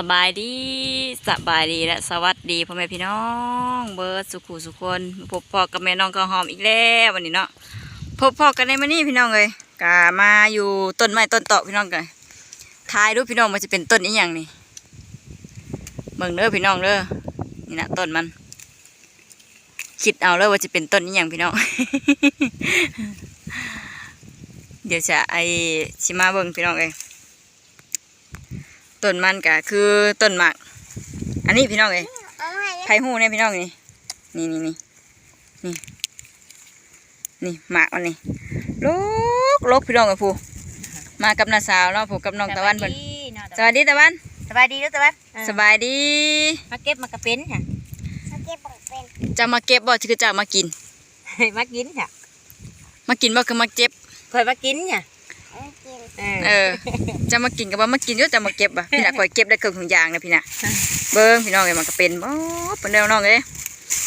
บสบายดีสบายดีและสวัสดีพ่อแม่พี่น้อง เบิร์ดสุขุสุคนพบพ่อกับแม่น้องก็หอมอีกแล้ววันนี้เนาะพบพ่อกันในวันนี้พี่น้องเลยกามาอยู่ต้นไม้ต้นเตาะพี่น้องเลยทายดูพี่น้องมันจะเป็นต้นนี้อย่างนี่เบิ่งเด้อพี่น้องเด้อนี่นะต้นมัน คิดเอาเลยว่าจะเป็นต้นนี้อย่างพี่น้อง เดี๋ยวจะไอชิมาเบิ่งพี่น้องเลย ต้นมันก็คือต้นหมาก อันนี้พี่น้องเอ้ยไผ่หูเนี่ยพี่น้องนี่นี่นี่นี่นี่นี่หมากมันนี่ลูกลกพี่น้องเอ้ยผู้มากับน้าสาวเนาะผู้กับน้องตะวันเพิ่นสวัสดีตะวันสบายดีแล้วตะวันสบายดี มาเก็บมากระเป็นค่ะจะมาเก็บบ่คือจะมากินมากินค่ะมากินบ่คือมาเก็บคอยมากินค่ะ เออ จะมากินกับว่ามากินเยอะจะมาเก็บอะพี่น่ะคอยเก็บได้เครื่องถุงยางนะพี่น่ะเบิ้งพี่น้องเอ้ยมันก็เป็นบ่เป็นเด้อน้องเอ้ย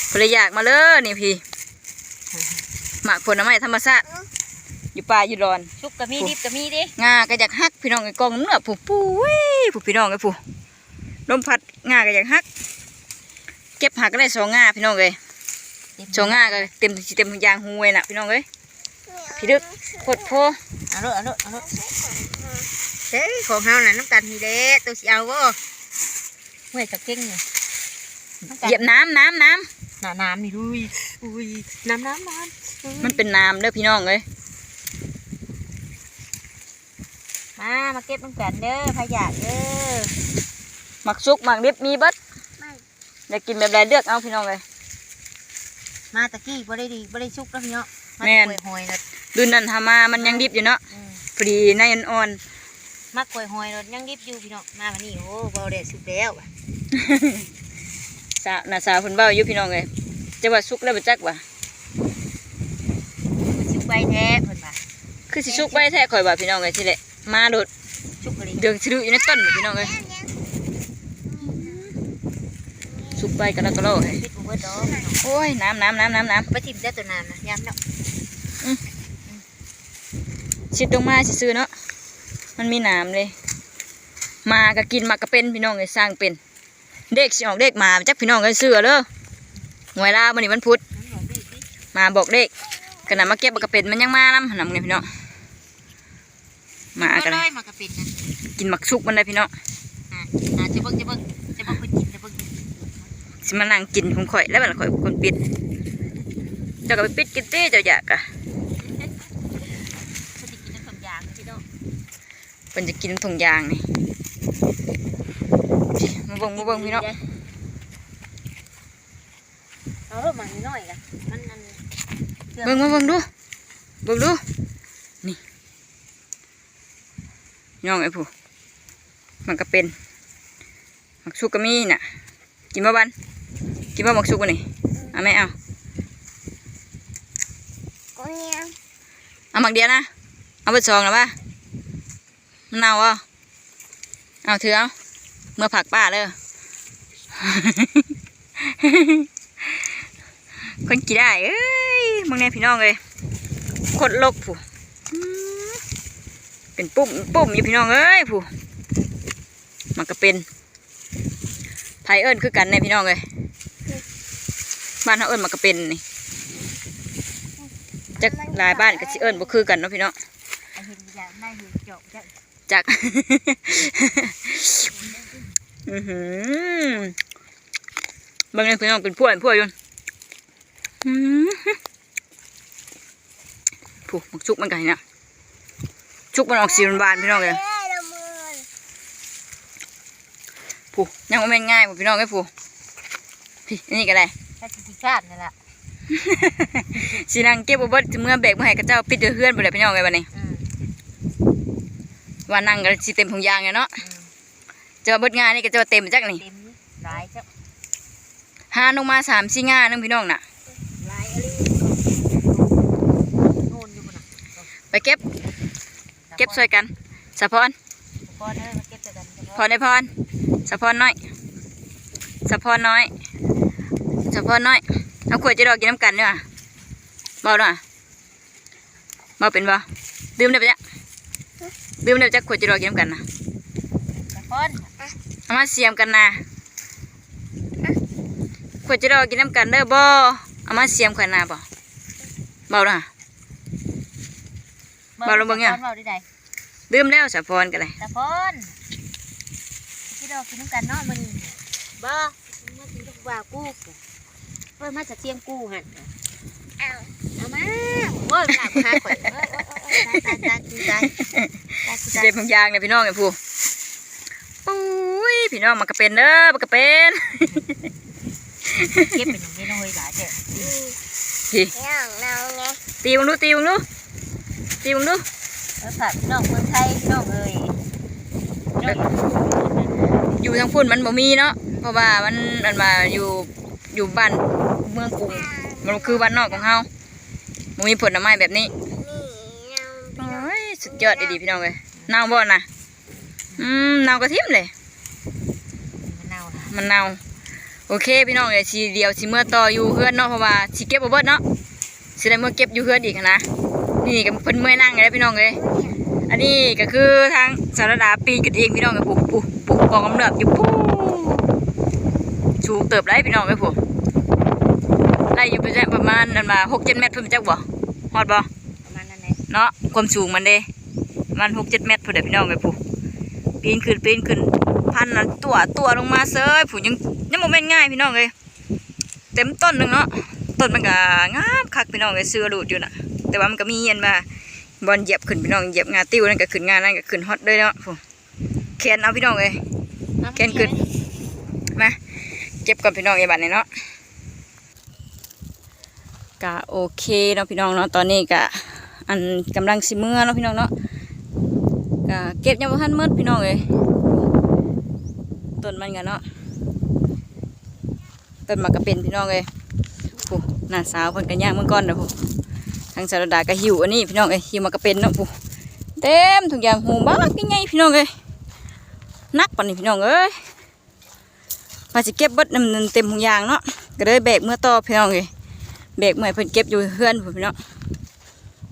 เพิ่นเลยอยากมาเลยนี่พี่หมากผลไม้ธรรมชาติอยู่ป่าอยู่ดอนชุกก็มีดิบก็มีดิงาก็อยากฮักพี่น้องไอ้กองเนื้อผู้ปุ้ยผู้พี่น้องไอ้ผู้ลมพัดงาก็อยากฮัก เก็บหักก็ได้สองงาพี่น้องเลยสองงาก็เต็มสิเต็มยางหูเลยน่ะพี่น้องเลยพี่ดึกโคตรโพ เอาลูกเอาลูกเอาลูกเฮ้ยของเฮาน่ะน้ำตาลมีเด้ตัวสิเอาบ่เมื่อยจะเก่งนี่เหยียบน้ำน้ำน้น้ำน้ำนี่ดุยอุ้ยน้ำน้ำน้ำมันเป็นน้ำเด้อพี่น้องเลยำมามาเก็บน้ำกันเด้อพะยากเด้อหมักซุกหมักดิบมีเบิดอยากกินแบบใดเลือกเอาพี่น้องเลยมาตะกี้บ่ได้ดีบ่ได้ชุกแล้วพี่เนาะมาแม่นกล้วยหอยนะ ดูนั่นทามามันยังดิบอยู่เนาะอืมพอดีในอ่อนมากล้วยหอยรถยังดิบอยู่พี่เนาะมาวันนี้โอ้บ่ได้สุกแล้วว่ะๆสาวน่ะสาวเพิ่นเบ้าอยู่พี่น้องเลยจะว่าซุกแล้วบ่จักว่าสุกใบแท้เพิ่นว่าคือสิซุกไว้แท้ข่อยว่าพี่น้องเลยทีแหละมาโดดชุกอะไรเดืองสะดุอยู่ในต้นหมดพี่น้องเลยสุกไปกันแล้วก็โลให้ปิดบ่เบิดดอกโอ้ยน้ำน้ำน้ำน้ำน้ไปทิ่มเจ้าตัวน้ำนะยามเนาะำ ชิดตรงมาซื้อๆเนาะมันมีน้ำเลย มาก็กินมาก็เป็นพี่น้องเลยสร้างเป็น เด็กสิออกเด็กมาจักพี่น้องเลยเสือเลยหวยลาวันนี้วันพุธมาบอกเด็กขนาดมาเก็บมาก็เป็นมันยังมานำหนำไงพี่น้องมาก็กันเลยมากระปิดนะกินหมักชุกมันได้พี่น้องอ่าอ่าจะเบิ่งจะเบิ่งจะเบิ่งคนกินจะเบิ่งสิมานั่งกินของข่อยแล้วมันข่อยเป็นคนปิดเจ้าก็ไปปิดกินเต้เจ้าอยากอะ คนที่กินน้ำส้มยางพี่น้อง เพิ่นจะกินถุงยางนี่มาเบิ่งมาเบิ่งพี่น้องเอาเริ่มมาหน่อยละมันนั่นเบิ่งมาเบิ่งดูเบิ่งดูนี่พี่น้องไอ้ผู้มันก็เป็นหมักชุกก็มีน่ะ กินบ่บันกินบ่หมักชุกบ่นี่เอาไหมเอาเอาหมักเดียวนะเอาเบิดซองแล้วป่ะ มันเน่าอะเอาถือเอาเมื่อผักป้าเลยคนกี่ได้เอ้ยมึงเนี่ยพี่น้องเลยกดลกผู้เป็นปุ่มปุ่มอยู่พี่น้องเอ้ยผู้มันก็เป็นไผเอิญคือกันเนี่ยพี่น้องเลยบ้านเขาเอิญมันก็เป็นนี่จะหลายบ้านก็สิเอิญบ่คือกันเนาะพี่น้อง ไอ้เห็นยางได้เห็นจบจะจักอือหือบางเนี่ยพี่น้องเป็นพวกเป็นพวกอยู่อือหือผู้มักชุกมันกันเนี่ยชุกมันออกสีบานๆพี่น้องเลยผู้ยังไม่นง่ายบ่พี่น้องเลยผู้พี่อันนี่ก็ได้แค่สิชาตินี่แหละสีนังเก็บบ่เบิดเมื่อเบรกมาให้กับเจ้าปิดเฮือนไปเลยพี่น้องเลยวันนี้อืม ว่านั่งกันสิเต็มถุงยางไงเนาะอืมเจะว่าเบิดงานนี่ก็จะว่าเต็มจักนี่เต็มหลายเจ้าหาลงมาสามสี่งานนึงพี่น้องน่ะหลายอะไรโน่นอยู่บนน่ะไปเก็บ เก็บช่วยกันสะพอนพอเด้อมาเก็บเจอกันพรได้พรสะพอนน้อยสะพอนน้อยสะพอนน้อยเอาขวดจะดอกกินน้ำกันด้วยเบาด้วยเบาเป็นบ่ดื่มได้ปะจ๊ะดื่ มได้ปะจ๊ะขวดจะดอกกินน้ำกันนะพอนเอามาเสียมกันนะขวดจะรอกินน้ำกันเด้อบ่เอามาเสียมกันนะบ่เบาละบ่ลงเบิ่งยังเบาได้ใดดื่มแล้วสะพรกันเลยตะพนกินดอกกินน้ำกันเนาะมื้อนี้บ่มากินกับว่ากูเฮ้ยมาจะเที่ยงกูหั่นเอาเอามาโอ้ยหลับคาข่อย เอ้ยโอ้ยโอ้ยโอ้ยตายตายตายตายตายเจ็บทุกอย่างเลยพี่น้องไอ้ผู้ปุ้ยพี่น้องมันก็เป็นเด้อมันก็เป็นเก็บเป็นอย่างนี้น้อยหลายเด้อพี่ตีมึงดูตีมึงดูตีมึงดูเออค่ะพี่น้องเมืองไทยพี่น้องเอ้ยพี่น้องอยู่ทางพุ่นมันบ่มีเนาะเพราะว่ามันมันมาอยู่อยู่บ้านเมืองกรุงมันคือบ้านนอกของเฮาบ่มีผลไม้แบบนี้โอ้ย สุดยอดดีๆพี่น้องเลยเน่าบ่น่ะอืมเน่ากระทิมเลยมะนาวนะมันเน่าโอเคพี่น้องเลยสิเดียวสิเมื่อต่ออยู่เฮือนเนาะเพราะว่าสิเก็บบ่เบิดเนาะสิได้เมื่อเก็บอยู่เฮือนอีกหั้นนะนี่ก็เพิ่นเมื่อยนั่งเลยพี่น้องเลยอันนี้ก็คือทางสารดาปีนกันเองพี่น้องเลยปุ๊ปุ๊ปุ๊กองกำเนิดอยู่ปุ๊สูงเติบไรพี่น้องเลยปุ๊ไล่อยู่ไปแค่ประมาณนั่นมาหกเจ็ดเมตรเพิ่นจักบ่ฮอดบ่ประมาณนั้นแหละเนาะความสูงมันเด้ประ มันหกเจ็ดเมตรพอเด้อพี่น้องเลยปุ๊ปีนขึ้นปีนขึ้นพันนั้นตัวตัวลงมาเซยผู้ยังยังโมเมนง่ายพี่น้องเลยเต็มต้นหนึ่งเนาะต้นมันก็งามคักพี่น้องเลยเสื้อดูดอยู่นะแต่ว่ามันก็มีเย็นมาบอลเหยียบขึ้นพี่น้องเหยียบงาติ้วนั่นก็ขึ้นงานนั่นก็ขึ้นฮอตเลยเนาะผู้แขนเอาพี่น้องเลยแค่นขึ้นมาเก็บก่อนพี่น้องไอ้บัตรเนาะกะโอเคเนาะพี่น้องเนาะตอนนี้กะอันกำลังสิเมื่อเนาะพี่น้องเนาะ กะเก็บยังบ่ทันมืดพี่น้องเลยต้นมันกันเนาะต้นมากระเป็นพี่น้องเลยผู้น้าสาวเพิ่นกันย่างเมื่อก่อนเด้อผู้ทางสารดาก็หิวอันนี้พี่น้องเอ้ยหิวมากระเป็นเนาะผู้เต็มทุกอย่างหูบ้ากี่ไงพี่น้องเอ้ยนักปานนี้พี่น้องเอ้ยมาสิเก็บเบิดน้ำเต็มทุกอย่างเนาะก็เลยแบกเมื่อต่อพี่น้องเลยแบกเมื่อเพิ่นเก็บอยู่เฮือนพี่น้อง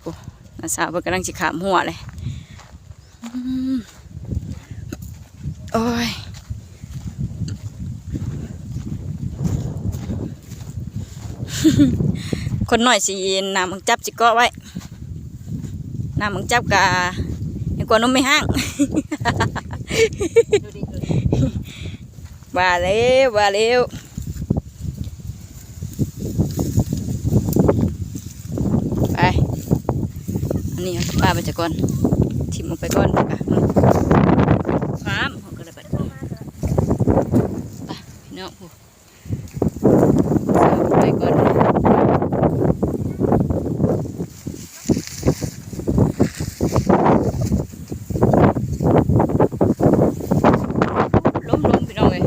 โอ้น้าสาวเพิ่นกำลังสิขามหัวเลยอืม โอ้ยคนหน่อยสิน้ำมังจับสิเกาะไว้น้ำมังจับกะยังกว่านมไม่ห้างว่าเร็วว่าเร็วไป อันนี้เอาป้าไปจากก่อนทิมลงไปก่อนค่ะฟามเขาก็เลยบัดนี้ไปพี่น้องผู้เอาไปก่อนล้มลมพี่น้องเลย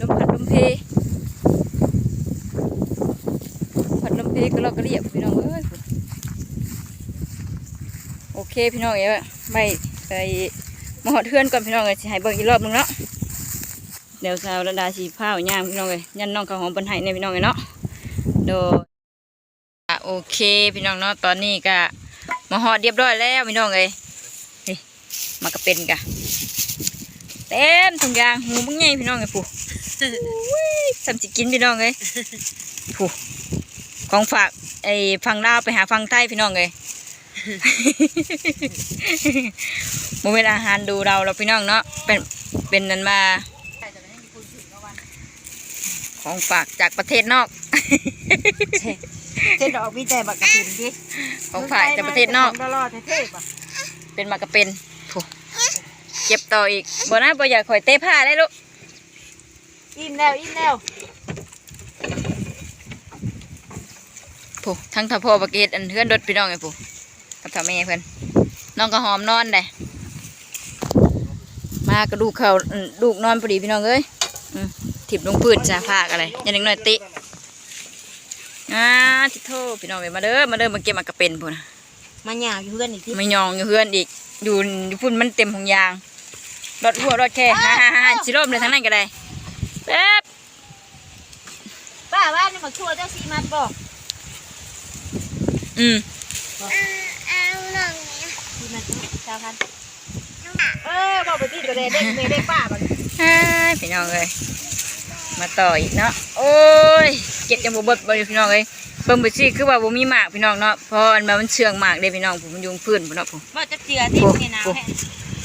ลมพัดลมเพพัดลมเพก็เราก็เรียบพี่น้องเอ้ยโอเคพี่น้องเอ้ยไปไปมาหอดเทือนก่อนพี่น้องเลยสิให้เบิ่งอีกรอบหนึงเนาะ เดี๋ยวสาวระดาสีผ้าย่างพี่น้องเลยยันน้องข้าวหอมบนไห้ในพี่น้องเลยเนาะโดยโอเคพี่น้องเนาะตอนนี้ก็มาหอดเรียบร้อยแล้วพี่น้องเลยนี่มากระเป็นกะเต็มทุกอย่างหูมึงไงพี่น้องไงผู้สำจิกินพี่น้องเลยผู้ของฝากไอ้ฟังลาวไปหาฟังไทยพี่น้องเลยโมเวลอาหารดูเราเราพี่น้องเนาะเป็นเป็นนันมา ของฝากจากประเทศนอกเช่นดอกมีแต่บักกระถิ่นดิของฝากจากประเทศนอก ตลอดเท่ๆป่ะเป็นมากระเป็นผู้เก็บต่ออีกบ่นะบ่อยากข่อยเตะผ้าได้ลูกอิ่มแล้วอิ่มแล้วผู้ทั้งท่าพ่อประเกตอันเพื่อนรถพี่น้องไงผู้กับท่าแม่เพื่อนน้องก็หอมนอนได้มากระดูกเขาอืมลูกนอนพอดีพี่น้องเอ้ยอืม ถิบลงพื้นจ้าภาคอะไรอยันเด็กน้อยติอ่าทิโทพี่น้องเอ้ยมาเด้อมาเด้อมาเก็บมากระเป็นพูนะมาหยาบอยู่เพื่อนอีกทีไม่ยองอยู่เพื่อนอีกอยู่อยู่พุ่นมันเต็มหงยางรถหัวรถแค่ฮ่าฮ่าฮ่าสิร่มเลยทั้งนั้นก็ได้แป๊บป้าว่านี่มาชั่วเจ้าสีมัดบอกอืมสีมัดเจ้าพันเออบอกไปตีกระเด็นเด็กเด็กป้าบัดฮอ้ายพี่น้องเลย มาต่ออีกเนาะโอ้ยเก็บยังบ่เบิดบ่อยู่พี่น้องเลยเบิ่งไปสิคือว่าบ่มีหมากพี่น้องเนาะเพราะอันว่ามันเชื่องหมากเด้พี่น้องผมมันอยุงพื้นพุ่นเนาะผมบ่จะเจือที่นี่นะโอ้โห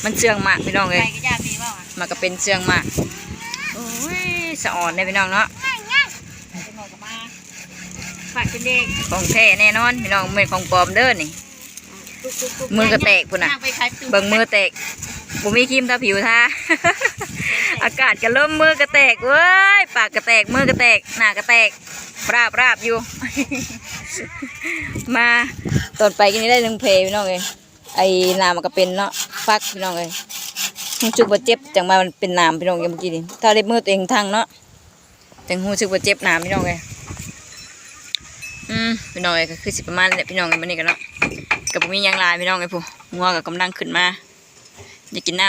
มันเชื่องหมากพี่น้องไปเลยก็ยามีบ่อะมันก็เป็นเชื่องหมากโอ้ยสะอ่อนเด้พี่น้องเนาะไปหมอกับมาฝากเป็นเด็กของแท้แน่นอนพี่น้องไม่ของปลอมเด้อนี่มือกระแตกพุ่นน่ะย่างไปขายตู้เบิ่งมือแตก บ่มีครีมทาผิวทาอากาศก็เริ่มมือกระแตกเว้ยปากกระแตกมือกระแตกหน้ากระแตกราบราบอยู่ มาตอนไปกินนี้ได้หนึ่งเพลพี่น้องเลยไอ้น้ำมันก็เป็นเนาะฟักพี่น้องเลยรู้สึกว่าเจ็บจังมามันเป็นน้ำพี่น้องย่างเมื่อกี้นี่ถ้าได้มือตัวเองทั้งเนาะจังรู้สึกว่าเจ็บน้ำพี่น้องเลยอืมพี่น้องเลยก็คือสิประมาณนี้แหละพี่น้องเลยวันนี้กันเนาะกับผมมียังลายพี่น้องเลยผู้งัวกับกำลังขึ้นมา อยากกินน้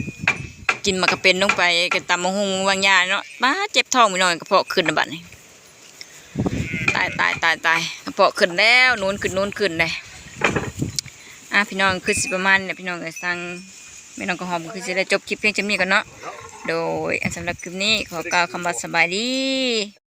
ำกินมากระเป็นลงไปกับตำมะฮุงวางยาเนาะป้าเจ็บท้องพี่น้องกระเพาะขึ้นนะบัดนี้ตายตายตายตายกระเพาะขึ้นแล้วนูนขึ้นนูนขึ้นเลยอะพี่น้องคือสิประมาณเนี่ยพี่น้องเอ้ยสั่งแม่น้องก็หอมคือจะได้จบคลิปเพียงจำนี้กันเนาะโดยอันสำหรับคลิปนี้ขอกล่าวคำว่าสบายดี